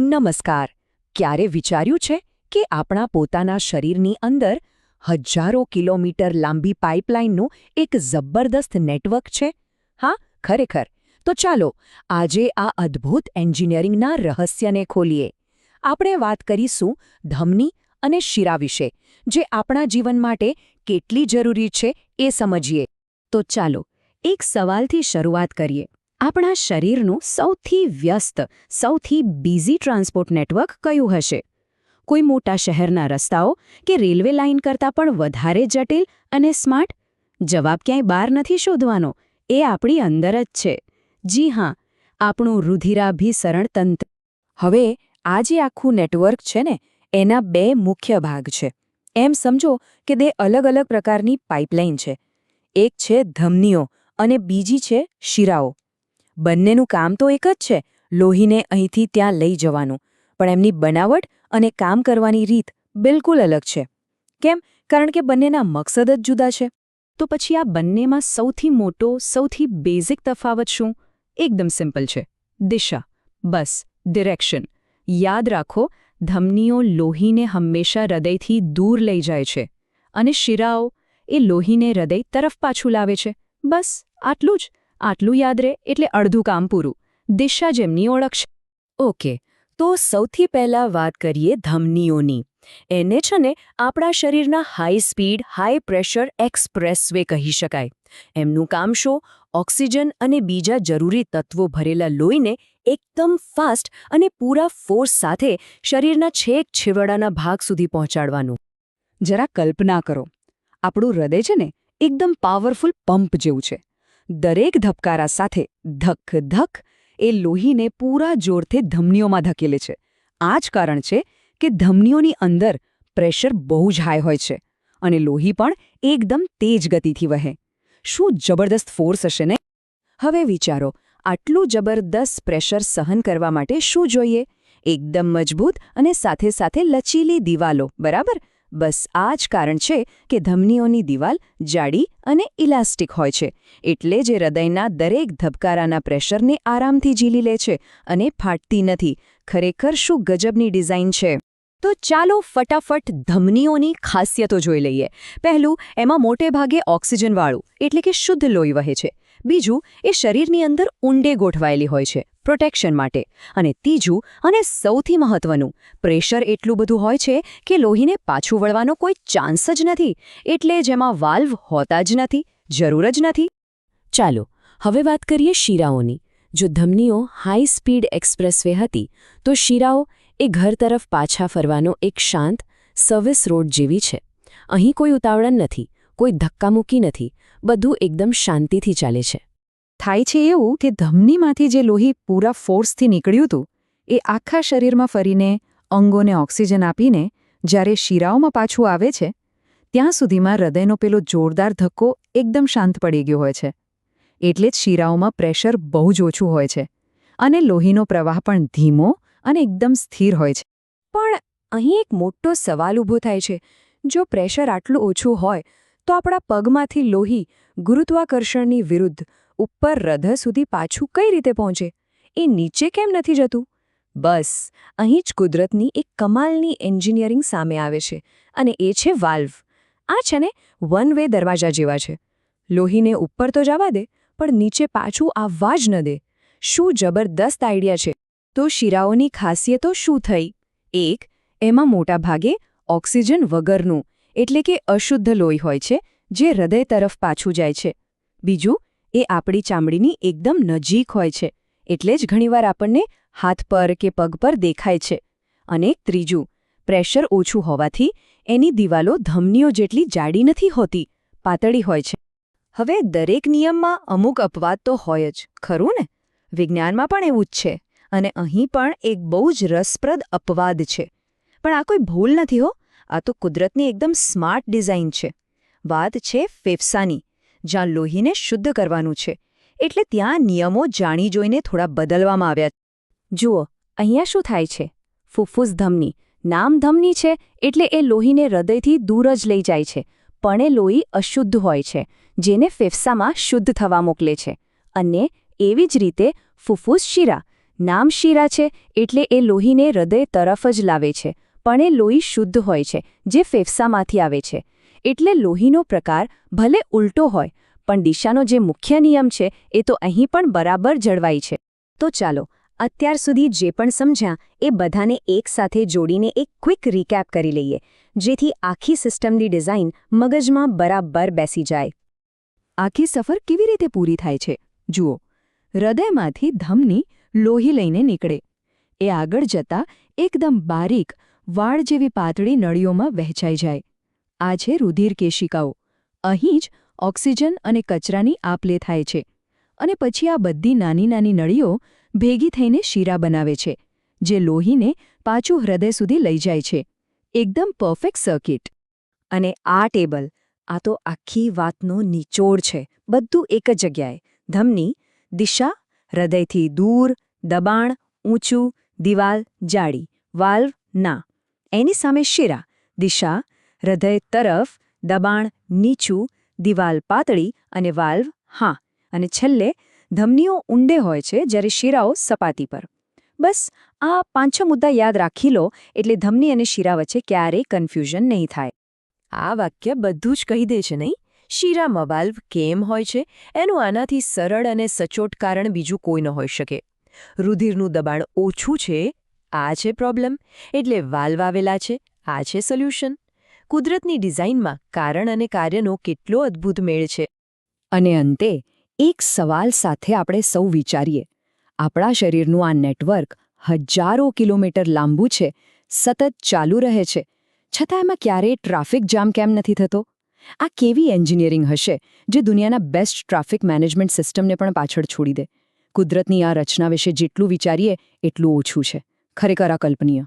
નમસ્કાર. ક્યારે વિચાર્યું છે કે આપણા પોતાના શરીરની અંદર હજારો કિલોમીટર લાંબી પાઇપલાઇનનું એક જબરદસ્ત નેટવર્ક છે? હા, ખરેખર. તો ચાલો, આજે આ અદ્ભુત એન્જિનિયરિંગના રહસ્યને ખોલીએ. આપણે વાત કરીશું ધમની અને શિરા વિશે, જે આપણા જીવન માટે કેટલી જરૂરી છે એ સમજીએ. તો ચાલો, એક સવાલથી શરૂઆત કરીએ. આપણા શરીરનું સૌથી વ્યસ્ત, સૌથી બિઝી ટ્રાન્સપોર્ટ નેટવર્ક કયું હશે? કોઈ મોટા શહેરના રસ્તાઓ કે રેલવે લાઇન કરતાં પણ વધારે જટિલ અને સ્માર્ટ? જવાબ ક્યાંય બહાર નથી શોધવાનો. એ આપણી અંદર જ છે. જી હા, આપણું રુધિરાભિસરણ તંત્ર. હવે આ જે આખું નેટવર્ક છે ને, એના બે મુખ્ય ભાગ છે. એમ સમજો કે બે અલગ અલગ પ્રકારની પાઇપલાઇન છે. એક છે ધમનીઓ અને બીજી છે શિરાઓ. બંનેનું કામ તો એક જ છે, લોહીને અહીંથી ત્યાં લઈ જવાનું. પણ એમની બનાવટ અને કામ કરવાની રીત બિલકુલ અલગ છે. કેમ? કારણ કે બંનેના મકસદ જ જુદા છે. તો પછી આ બંનેમાં સૌથી મોટો, સૌથી બેઝિક તફાવત શું? એકદમ સિમ્પલ છે. દિશા. બસ. ડિરેક્શન યાદ રાખો, ધમનીઓ લોહીને હંમેશા હૃદયથી દૂર લઈ જાય છે. અને શિરાઓ એ લોહીને હૃદય તરફ પાછું લાવે છે. બસ, આટલું જ. આટલું યાદ રહે એટલે અડધું કામ પૂરું. દિશા જેમની ઓળખ ઓકે, તો સૌથી પહેલાં વાત કરીએ ધમનીઓની. એને છે ને આપણા શરીરના high speed high pressure expressway કહી શકાય. એમનું કામ શું? ઓક્સિજન અને બીજા જરૂરી તત્વો ભરેલા લોહીને એકદમ ફાસ્ટ અને પૂરા ફોર્સ સાથે શરીરના છેક છેવાડાના ભાગ સુધી પહોંચાડવાનું. જરા કલ્પના કરો. આપણું હૃદય છે ને એકદમ પાવરફુલ પંપ જેવું છે. દરેક ધબકારા સાથે ધક ધક એ લોહીને પૂરા જોરથી ધમનીઓમાં ધકેલે છે. આ જ કારણ છે કે ધમનીઓની અંદર પ્રેશર બહુ જ હાઈ હોય છે અને લોહી પણ એકદમ તેજ ગતિથી વહે. શું જબરદસ્ત ફોર્સ હશે ને? હવે વિચારો, આટલું જબરદસ્ત પ્રેશર સહન કરવા માટે શું જોઈએ? એકદમ મજબૂત અને સાથે સાથે લચીલી દિવાલો, બરાબર? બસ આ જ કારણ છે કે ધમનીઓની દિવાલ જાડી અને ઇલાસ્ટિક હોય છે, એટલે જે હૃદયના દરેક ધબકારાના પ્રેશરને આરામથી ઝીલી લે છે અને ફાટતી નથી. ખરેખર શું ગજબની ડિઝાઇન છે? તો ચાલો ફટાફટ ધમનીઓની ખાસિયતો જોઈ લઈએ. પહેલું, એમાં મોટે ભાગે ઓક્સિજનવાળું, એટલે કે શુદ્ધ લોહી વહે છે. બીજું, એ શરીરની અંદર ઊંડે ગોઠવાયેલી હોય છે, પ્રોટેક્શન માટે. અને ત્રીજું, અને સૌથી મહત્વનું, પ્રેશર એટલું બધું હોય છે કે લોહીને પાછું વળવાનો કોઈ ચાન્સ જ નથી, એટલે જેમાં વાલ્વ હોતા જ નથી, જરૂર જ નથી. ચાલો, હવે વાત કરીએ શીરાઓની. જો ધમનીઓ હાઈ સ્પીડ એક્સપ્રેસવે હતી, તો શીરાઓ એ ઘર તરફ પાછા ફરવાનો એક શાંત સર્વિસ રોડ જેવી છે. અહીં કોઈ ઉતાવળન નથી, કોઈ ધક્કામુક્કી નથી, બધું એકદમ શાંતિથી ચાલે છે. થાય છે એવું કે ધમનીમાંથી જે લોહી પૂરા ફોર્સથી નીકળ્યું હતું, એ આખા શરીરમાં ફરીને અંગોને ઓક્સિજન આપીને જ્યારે શિરાઓમાં પાછું આવે છે, ત્યાં સુધીમાં હૃદયનો પેલો જોરદાર ધક્કો એકદમ શાંત પડી ગયો હોય છે. એટલે જ શિરાઓમાં પ્રેશર બહુ જ ઓછું હોય છે. અને લોહીનો પ્રવાહ પણ ધીમો અને એકદમ સ્થિર હોય છે. પણ અહીં એક મોટો સવાલ ઊભો થાય છે. જો પ્રેશર આટલું ઓછું હોય, તો આપણા પગમાંથી લોહી ગુરુત્વાકર્ષણની વિરુદ્ધ ઉપર હૃદય સુધી પાછું કઈ રીતે પહોંચે? એ નીચે કેમ નથી જતું? બસ, અહીં જ કુદરતની એક કમાલની એન્જિનિયરિંગ સામે આવે છે અને એ છે વાલ્વ. આ છે ને વન વે દરવાજા જેવા છે. લોહીને ઉપર તો જવા દે, પણ નીચે પાછું આવવા જ ન દે. શું જબરદસ્ત આઈડિયા છે. તો શિરાઓની ખાસિયતો શું થઈ? એક, એમાં મોટા ભાગે ઓક્સિજન વગરનું, એટલે કે અશુદ્ધ લોહી હોય છે, જે હૃદય તરફ પાછું જાય છે. બીજું, એ આપણી ચામડીની એકદમ નજીક હોય છે, એટલે જ ઘણીવાર આપણને હાથ પર કે પગ પર દેખાય છે. અને ત્રીજું, પ્રેશર ઓછું હોવાથી એની દિવાલો ધમનીઓ જેટલી જાડી નથી હોતી, પાતળી હોય છે. હવે દરેક નિયમમાં અમુક અપવાદ તો હોય જ, ખરું ને? વિજ્ઞાનમાં પણ એવું જ છે. અને અહીં પણ એક બહુ જ રસપ્રદ અપવાદ છે. પણ આ કોઈ ભૂલ નથી હો. આ તો કુદરતની એકદમ સ્માર્ટ ડિઝાઇન છે. વાત છે ફેફસાની, જ્યાં લોહીને શુદ્ધ કરવાનું છે. એટલે ત્યાં નિયમો જાણી જોઈને થોડા બદલવામાં આવ્યા જુઓ, અહીંયા શું થાય છે? ફુફ્ફુસ ધમની. નામ ધમની છે એટલે એ લોહીને હૃદયથી દૂર જ લઈ જાય છે. પણ એ લોહી અશુદ્ધ હોય છે, જેને ફેફસામાં શુદ્ધ થવા મોકલે છે. અને એવી જ રીતે ફુફ્ફુસ શિરા. નામ શીરા છે એટલે એ લોહીને હૃદય તરફ જ લાવે છે, પણ એ લોહી શુદ્ધ હોય છે, જે ફેફસામાંથી આવે છે. એટલે લોહીનો પ્રકાર ભલે ઉલટો હોય, પણ દિશાનો જે મુખ્ય નિયમ છે, એ તો અહીં પણ બરાબર જળવાય છે. તો ચાલો, અત્યાર સુધી જે પણ સમજ્યા, એ બધાને એકસાથે જોડીને એક ક્વિક રીકેપ કરી લઈએ, જેથી આખી સિસ્ટમની ડિઝાઇન મગજમાં બરાબર બેસી જાય. આખી સફર કેવી રીતે પૂરી થાય છે? જુઓ, હૃદયમાંથી ધમની લોહી લઈને નીકળે. એ આગળ જતા એકદમ બારીક, વાળ જેવી પાતળી નળીઓમાં વહેંચાઈ જાય. આ છે રુધિર કેશિકાઓ. અહીં જ ઓક્સિજન અને કચરાની આપલે થાય છે. અને પછી આ બધી નાની નાની નળીઓ ભેગી થઈને શીરા બનાવે છે, જે લોહીને પાછું હૃદય સુધી લઈ જાય છે. એકદમ પરફેક્ટ સર્કિટ. અને આ ટેબલ, આ તો આખી વાતનો નિચોડ છે, બધું એક જ જગ્યાએ. ધમની, દિશા હૃદયથી દૂર, દબાણ, ઊંચું, દિવાલ, જાડી, વાલ્વ, ના. એની સામે શિરા, દિશા, હૃદય તરફ, દબાણ, નીચું, દિવાલ પાતળી અને વાલ્વ, હા. અને છેલ્લે, ધમનીઓ ઊંડે હોય છે જ્યારે શિરાઓ સપાટી પર. બસ, આ પાંચ છ મુદ્દા યાદ રાખી લો એટલે ધમની અને શિરા વચ્ચે ક્યારેય કન્ફ્યુઝન નહીં થાય. આ વાક્ય બધું જ કહી દે છે નહીં? શીરામાં મવાલ્વ કેમ હોય છે? એનું આનાથી સરળ અને સચોટ કારણ બીજું કોઈ ન હોઈ શકે. રુધિરનું દબાણ ઓછું છે, આ છે પ્રોબ્લેમ. એટલે વાલ્વ આવેલા છે, આ છે સોલ્યુશન. કુદરતની ડિઝાઇનમાં કારણ અને કાર્યનો કેટલો અદ્ભુત મેળ છે. અને અંતે, એક સવાલ સાથે આપણે સૌ વિચારીએ. આપણા શરીરનું આ નેટવર્ક હજારો કિલોમીટર લાંબુ છે, સતત ચાલુ રહે છે. છતાં એમાં ક્યારેય ટ્રાફિક જામ કેમ નથી થતો? આ કેવી એન્જિનિયરિંગ હશે જે દુનિયાના બેસ્ટ ટ્રાફિક મેનેજમેન્ટ સિસ્ટમને પણ પાછળ છોડી દે? કુદરતની આ રચના વિશે જેટલું વિચારીએ, એટલું ઓછું છે. ખરેખર અકલ્પનીય